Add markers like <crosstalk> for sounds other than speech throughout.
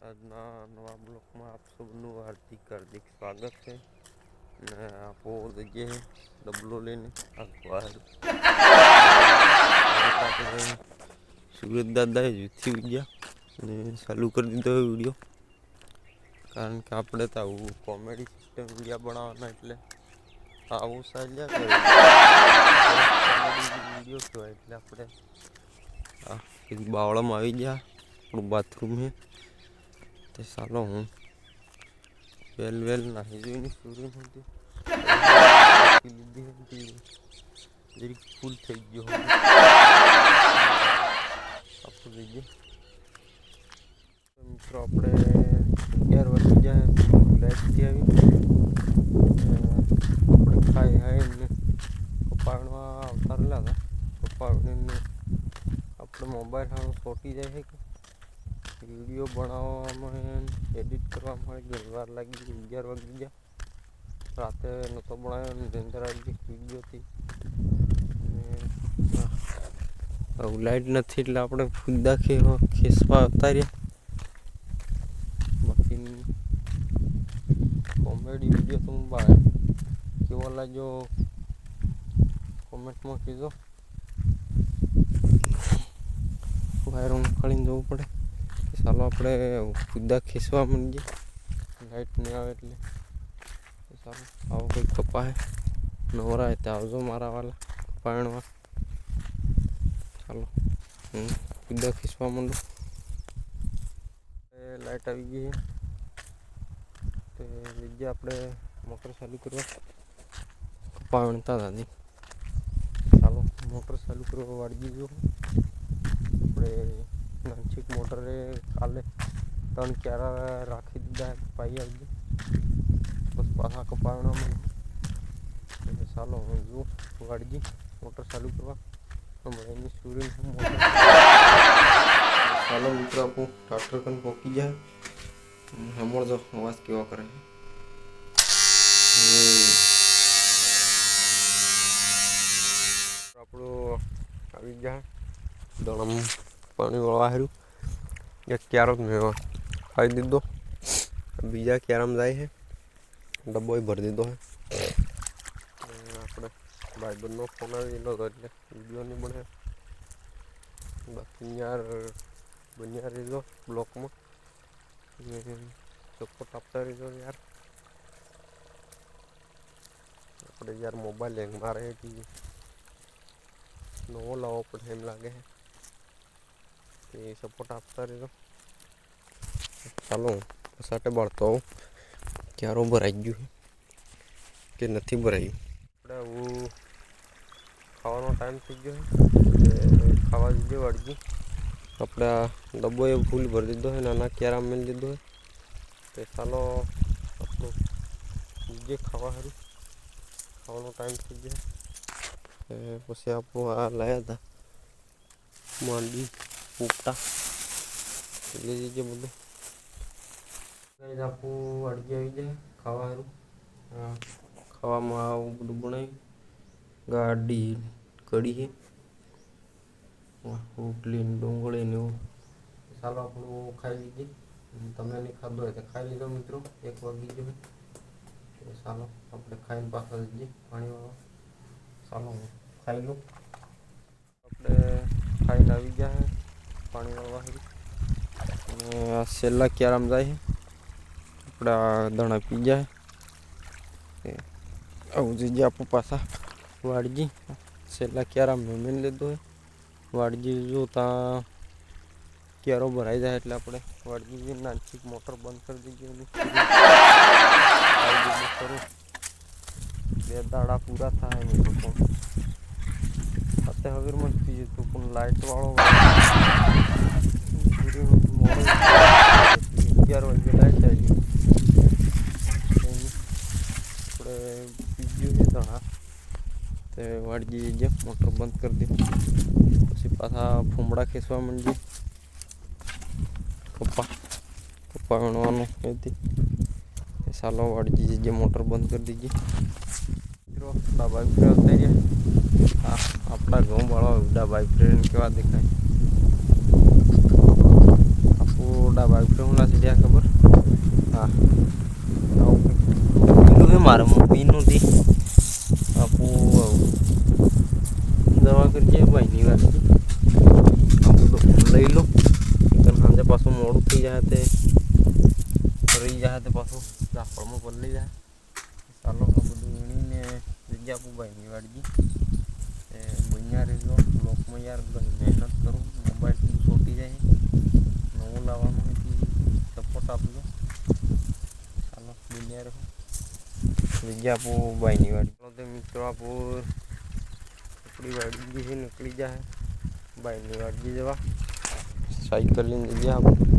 આજના નવા બ્લોકમાં આપ સૌનું હાર્દિક હાર્દિક સ્વાગત છે. ને આપો જગ્યાએ ડબલો લઈને સુરત દાદાએ જૂથી ગયા અને ચાલુ કરી દીધો વીડિયો. કારણ કે આપણે તો આવું કોમેડી સિસ્ટમ વિડીયા બનાવવાના એટલે આવું ચાલ્યા કરે. <laughs> વીડિયો કહેવાય એટલે આપણે બાવળામાં આવી ગયા. આપણું બાથરૂમ છે તે ચાલો હું વેલ વેલ નાહી જોઈને સૂર્ય હતી લીધી હતી જરીક ફૂલ થઈ ગયો હવે. આપણું જઈએ તો મિત્રો આપણે અગિયાર વાગી જાય લાઈટથી આવી આપણે ખાઈ ખાઈને કપાળમાં આવતા રહેલા હતા કપાળને આપણે મોબાઈલ હાવ સોટી જાય છે કે વીડિયો બનાવવામાં એડિટ કરવામાં ઘણી વાર લાગી ગઈ અગિયાર વાગી ગયા. રાતે નહોતો બનાવ્યો નિંદર આવી ગઈ વિડીયોથી. અને લાઈટ નથી એટલે આપણે ફૂદા ખેસવા ઉતાર્યા બાકી કોમેડી વીડિયો તો હું બહાર. કેવો લાગ્યો? કોમેન્ટમાં કીધો. વાયર ઉખાડીને જવું પડે. ચાલો આપણે ખુદા ખેંચવા માંડીએ લાઈટ નહીં આવે એટલે તો ચાલો આવો કંઈક કપા હે નવરા તે આવજો મારા વાલા પાણવા ચાલો હું ખુદા ખેંચવા માંડું લાઈટ આવી ગઈ છે તે જગ્યા આપણે મોટર ચાલુ કરવા કપા વણતા દાદી ચાલો મોટર ચાલુ કરવા વાળી દીધું આપણે નાનચીક મોટરે કાલે ત્રણ ક્યારા રાખી દીધા પાઈ આવી બસ પાછા કપાવવામાં ચાલો હું જુઓ વાડજી મોટર ચાલુ કરવા. હમણાં એની સૂર્ય ચાલો મિત્રો આપણું ટ્રાક્ટર કન પોકી જાય. સાંભળજો અવાજ કેવો કરે આપણું આવી જાય દળમ પાણી વાળવા હારું એક ક્યારો જ મેં ખાઈ દીધો બીજા ક્યારામાં જાય છે ડબ્બો ભરી દીધો છે આપણે ભાઈબંધનો ફોન આવી ગયેલો હતો એટલે વિડીયો નહીં બને બાકી યાર બન્યા રહેજો બ્લોકમાં સપોર્ટ આપતા રહેજો યાર આપણે યાર મોબાઈલ હેંગ મારે એટલે નવો લાવવો પડે એમ લાગે છે તે સપોર્ટ આપતા રહેજો. ચાલો બળતો આવું. ક્યારો ભરાઈ ગયું કે નથી ભરાયું? આપણે આવું ખાવાનો ટાઈમ થઈ ગયો છે. ખાવા દીધો અડજી આપણે ડબ્બો એ ફૂલ ભરી દીધો હોય નાના ક્યારા મેળ દીધો હોય તે ચાલો આપણું બીજે ખાવા સારું ખાવાનો ટાઈમ થઈ ગયો પછી આપણું આ લાવ્યા હતા માંડી. ઉપટા લઈ જઈએ બધું ગાઈઝ આપણું અડજી આવી જાય ખાવાનું. ખાવામાં આવું બધું બનાવ્યું ગાડી કઢી છે. રોટલી ડુંગળી ને એવું. ચાલો આપણું ખાઈ લીધી. તમે નહીં ખાધો હોય તો ખાઈ લીધો મિત્રો. એક વાગી ગયો ચાલો આપણે ખાઈને પાછા જઈએ પાણી ચાલો ખાઈ લો આપણે ખાઈને આવી ગયા પાણી વાળવા હારું. અને આ છેલ્લા ક્યારામાં જાય છે આપણે આ દણા પી જાય એ આવું જઈએ આપણે પાછા વાડજી છેલ્લા ક્યારામાં મેં લીધો હોય વાડજી જો ત્યાં ક્યારો ભરાઈ જાય એટલે આપણે વાડજી નાનચીક મોટર બંધ કરી દઈએ એની આવી દીધું ખરું બે દાડા પૂરા થાય મેં તો પણ અત્યારે હવે મને પીએ તું પણ લાઇટ વાળો સૂર્યનું મોડું અગિયાર વાગે લાઇટ આવી આપણે બીજું છે દણા તે વાડજી જે મોટર બંધ કરી દે પછી પાછા ફૂમડા ખેંચવા માંડીએ કપ્પા કપ્પા વીણવાનું એથી એ સાલો વાડજી જે મોટર બંધ કરી દીધી મિત્રો આપણા બાઈક આપણા ઘઉં વાળા ઉડા બાઈક ફ્રેન્ડ કેવા દેખાય? આપું ડાબા ફ્રેન્ડ હું લાસી દે ખબર? હા. આવું કંઈક. મારે મમ્મીનું થી આપું આવું. દવા કરીએ ભાઈની વાત લઈ લો. સાંજે મોડું થઈ જાય તે. રહી જાય તે પાછું. ઝાપડમાં બદલી જાય. ચાલો, આ બધું વીણીને જગ્યા આપું ભાઈની વાડજી બન્યા રહેજો બ્લોકમાં યાર ઘણી મહેનત કરું મોબાઈલ બધું છોટી જાય નવું લાવવાનું હોય સપોર્ટ આપજો ચાલો બન્યા રહો જગ્યા આપું ભાઈની વાડી ચાલો તો મિત્રો આપું આપણી વાડી છે નીકળી જાય ભાઈની વાડી જવા સાયકલ લઈને જઈએ આપણે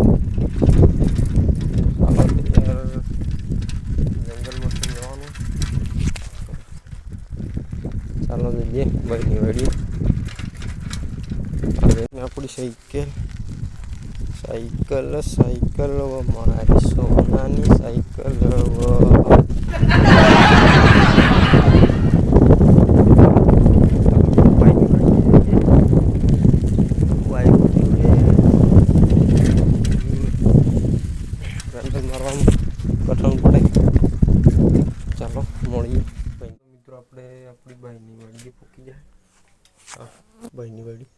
ચાલો જઈએ ભાઈની વાડી હવે આપણી સાયકલ સાયકલ સાયકલ વ મારી સોનાની સાયકલ આપણે ભાઈની વાડી પૂકી જાય. હા ભાઈની વાડી.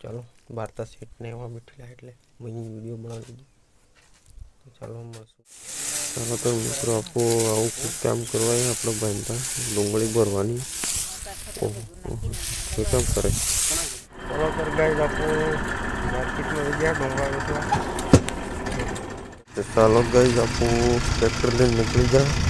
ચાલો વાર્તા સેટને એવા બેઠેલા એટલે મહી વીડિયો બનાવી દીધો તો ચાલો મળશું. ચાલો તો મિત્રો આપો આવું ખૂબ કામ કરવાય આપણે પણ. ડુંગળી ભરવાની. એ કામ કરે? ચાલો સર ગાઈડ આપો માર્કેટમાં ગયા ડુંગળા વેચવા તો ચાલો ગાઈડ આપો ટ્રેક્ટર લઈને નીકળી જાય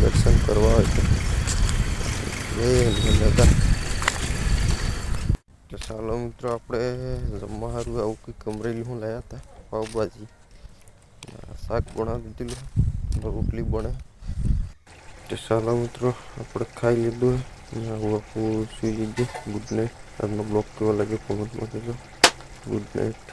દર્શન કરવા હોય તો. ચાલો મિત્રો, આપણે સારું આવું કંઈક કમરેલી હું લાવ્યા હતા, પાવભાજી. શાક બનાવી દીધેલું રોટલી બને. તો ચાલો મિત્રો, આપણે ખાઈ લીધું આવું આપણું સુઈ લીધું. ગુડ નાઇટ આજનો બ્લોગ કેવો લાગે કોમેન્ટમાં કહેજો. Good night